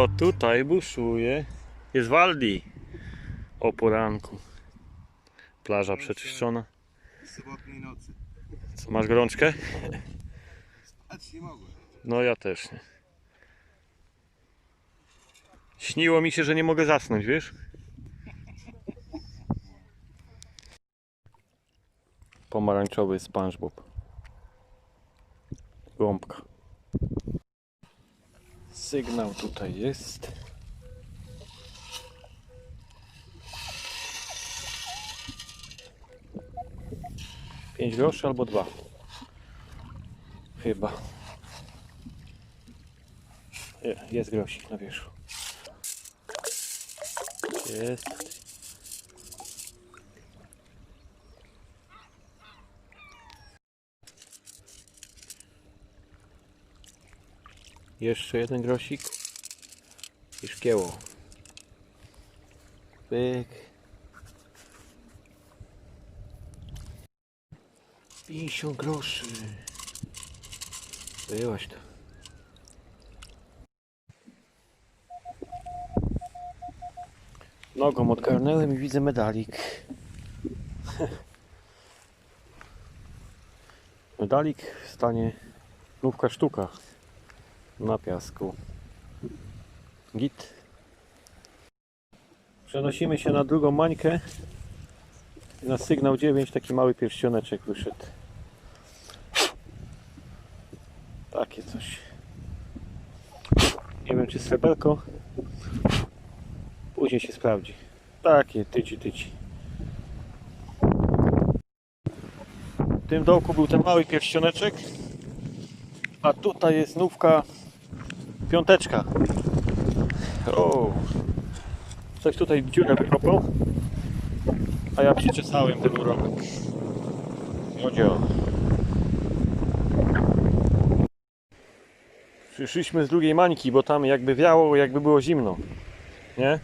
Kto tutaj buszuje? Jest Waldi. O poranku. Plaża przeczyszczona. sobotniej nocy. Co, masz gorączkę? Spać nie mogłem. No ja też nie. Śniło mi się, że nie mogę zasnąć, wiesz? Pomarańczowy SpongeBob. Gąbka. Sygnał tutaj jest. Pięć groszy albo dwa. Chyba. Je- Jest grosik na wierzchu. Jest. Jeszcze jeden grosik. I szkieło. Pyk. 50 groszy. Byłaś to. Nogą odgarnąłem i widzę medalik. medalik w stanie nówka sztuka na piasku. Git. Przenosimy się na drugą mańkę. Na sygnał 9 taki mały pierścioneczek wyszedł. Takie coś. Nie wiem czy sreberko. Później się sprawdzi. Takie tyci tyci. W tym dołku był ten mały pierścioneczek. A tutaj jest nówka piąteczka. O, Coś tutaj dziurę wykopał. A ja przyczesałem ten uromek. Odzio. Przyszliśmy z drugiej mańki, bo tam jakby wiało, jakby było zimno. Nie?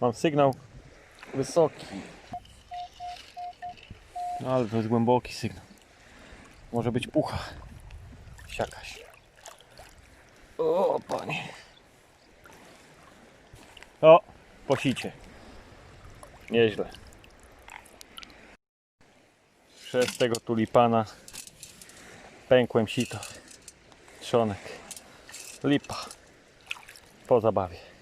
Mam sygnał wysoki. No ale to jest głęboki sygnał. Może być pucha. Siakaś. O panie. O, posicie. Nieźle. Przez tego tulipana pękłem sito. Trzonek. Lipa. Po zabawie.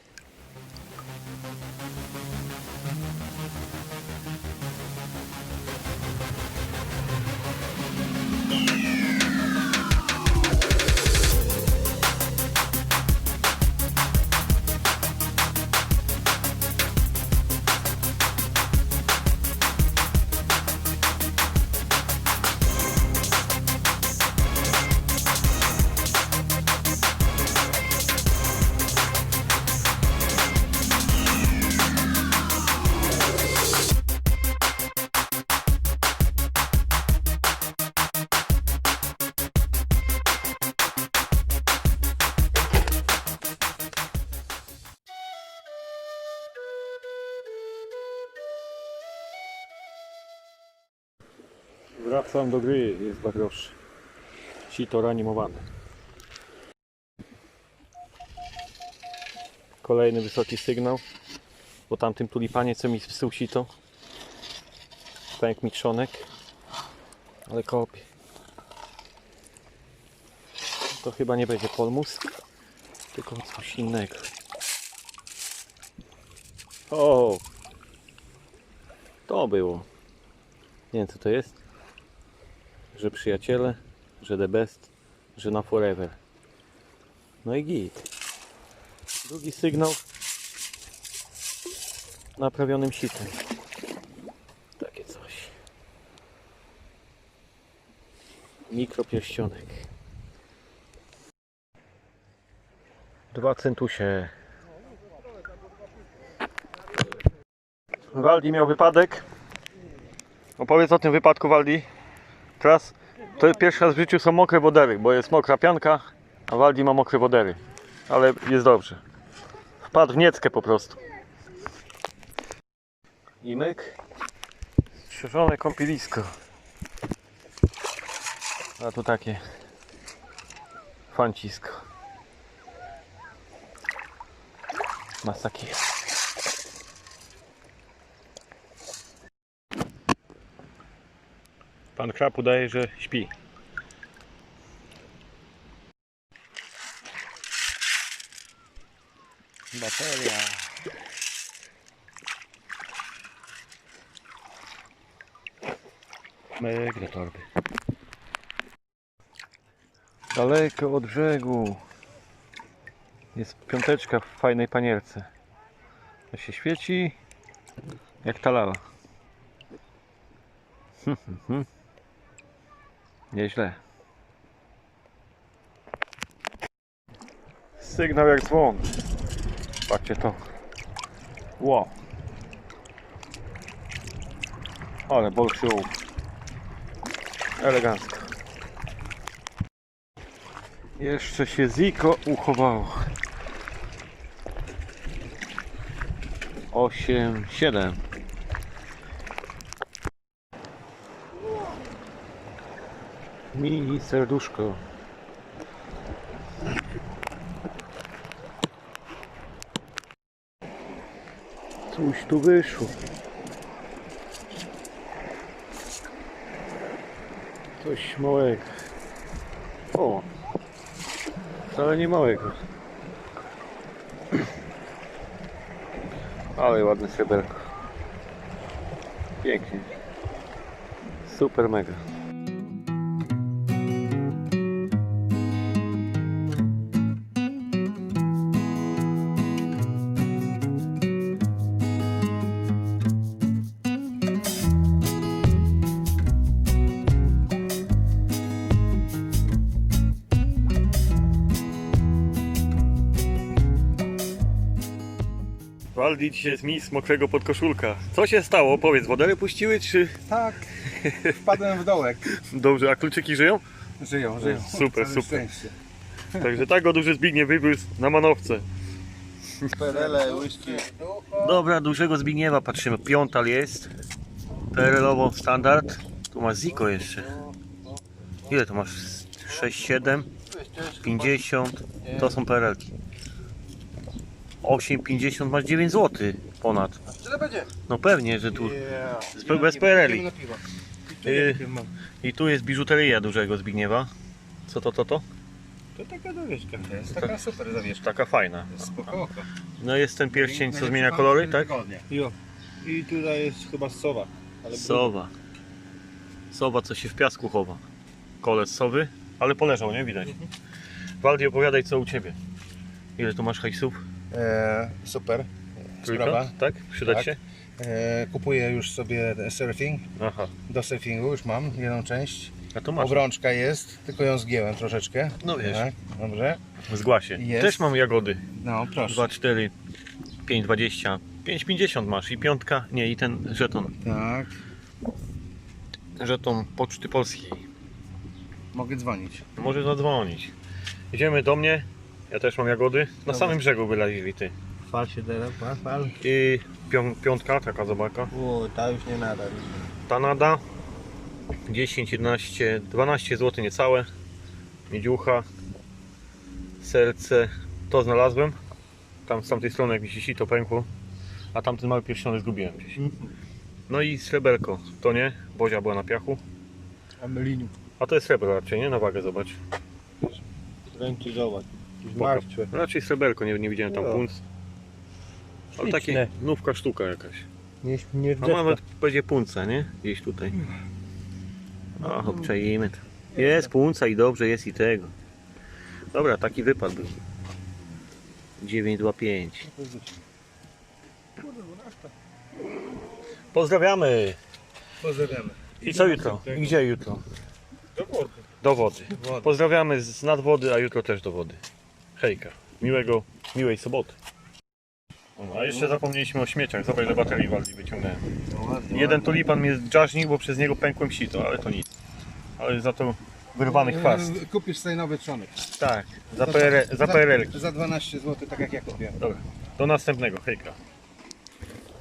Wracam do gry, jest dwa groszy. Sito reanimowane. Kolejny wysoki sygnał. Po tamtym tulipanie, co mi wsył sito. Pęk mi trzonek. Ale kopie. To chyba nie będzie polmus, tylko coś innego. O! To było. Nie wiem co to jest że przyjaciele, że the best, że na forever. No i git. Drugi sygnał naprawionym sitem. Takie coś. Mikropierścionek. Dwa centusie. Waldi miał wypadek. Opowiedz o tym wypadku Waldi. Teraz to jest pierwszy raz w życiu są mokre wodery, bo jest mokra pianka, a Waldi ma mokre wodery. Ale jest dobrze. Wpadł w nieckę po prostu. Imek. Strzeżone kąpielisko. A tu takie fancisko. Masaki. Pan Krab udaje, że śpi. Bateria. Mega torby. Daleko od brzegu jest piąteczka w fajnej panierce. To się świeci jak ta lala. Nieźle. Sygnał jak dzwon. Patrzcie to. Wow. Ale bol przyjął. Elegancko. Jeszcze się Ziko uchowało. 8, 7. Mini serduszko. Coś tu wyszło. Coś małego. O! Wcale nie małego. Ale ładne sreberko. Pięknie. Super mega. Waldi dzisiaj jest mis mokrego podkoszulka. Co się stało? Powiedz, wodery puściły czy... Tak, wpadłem w dołek. Dobrze, a kluczyki żyją? Żyją, żyją. Super, Całe super. szczęście. Także tak go duży Zbigniew wywiózł na manowce. Perele, łyżki. Dobra, dużego Zbigniewa patrzymy. Piątal jest. PRL-owo standard. Tu masz Ziko jeszcze. Ile to masz? 6, 7, 50. To są PRL-ki. 8, 50 masz 9 zł ponad. Tyle będzie. No pewnie, że tu. Yeah. Bez- PRL-i. Y. I tu jest biżuteria dużego Zbigniewa. Co to, to, to? To taka zawieszka. To jest taka super zawieszka. Taka fajna. Spoko. No jest ten pierścień, co zmienia kolory, tak? Jo. I tutaj jest chyba sowa. Ale Sowa. Sowa, co się w piasku chowa. Kolec sowy, ale poleżał, nie? Widać. Waldi, opowiadaj, co u Ciebie. Ile tu masz hajsów? E, super. Sprawa. Tak? Przydać Tak. się? E, kupuję już sobie surfing. Aha. Do surfingu już mam jedną część. A to masz. Obrączka jest, tylko ją zgięłem troszeczkę. No wiesz. Tak, dobrze. Zgła się. Jest. Też mam jagody. No proszę. 2, 4, 5, 20. 5,50 masz i piątka, nie i ten żeton. Tak. Żeton Poczty Polskiej. Mogę dzwonić. Może zadzwonić. Idziemy do mnie. Ja też mam jagody. Na samym brzegu wylazili ty. Fal się teraz, fal, fal. I pią, piątka, taka zobaka. O, ta już nie nada. Tanada 10, 11, 12 zł niecałe miedziucha serce to znalazłem tam z tamtej strony jak mi się sito pękło a tamten mały pierścionek zgubiłem gdzieś no i sreberko to nie, Bozia była na piachu A myliniu. a to jest srebro raczej, nie? Na wagę zobacz Ręczy zobacz. Spoko. raczej sreberko, nie, nie widziałem tam No. punc ale takie Śliczne. nówka sztuka jakaś Nie, nie A nawet będzie punca, nie? Gdzieś tutaj. O, obczajimy to. Jest punca i dobrze, jest i tego. Dobra, taki wypad był. 925. Pozdrawiamy. Pozdrawiamy. I co jutro? I gdzie jutro? Do wody. Do. Wody. Pozdrawiamy z nadwody, a jutro też do wody. Hejka. Miłego, miłej soboty. A jeszcze zapomnieliśmy o śmieciach. Zobacz, ile baterii walki wyciągnąłem. Jeden tulipan mnie dżażnił, bo przez niego pękłem sito, ale to nic. Ale za to wyrwany chwast. Kupisz sobie nowy trzonek. Tak, za PRL. Za PRL. Za 12 zł, tak jak ja kupiłem. Dobra, do następnego, hejka.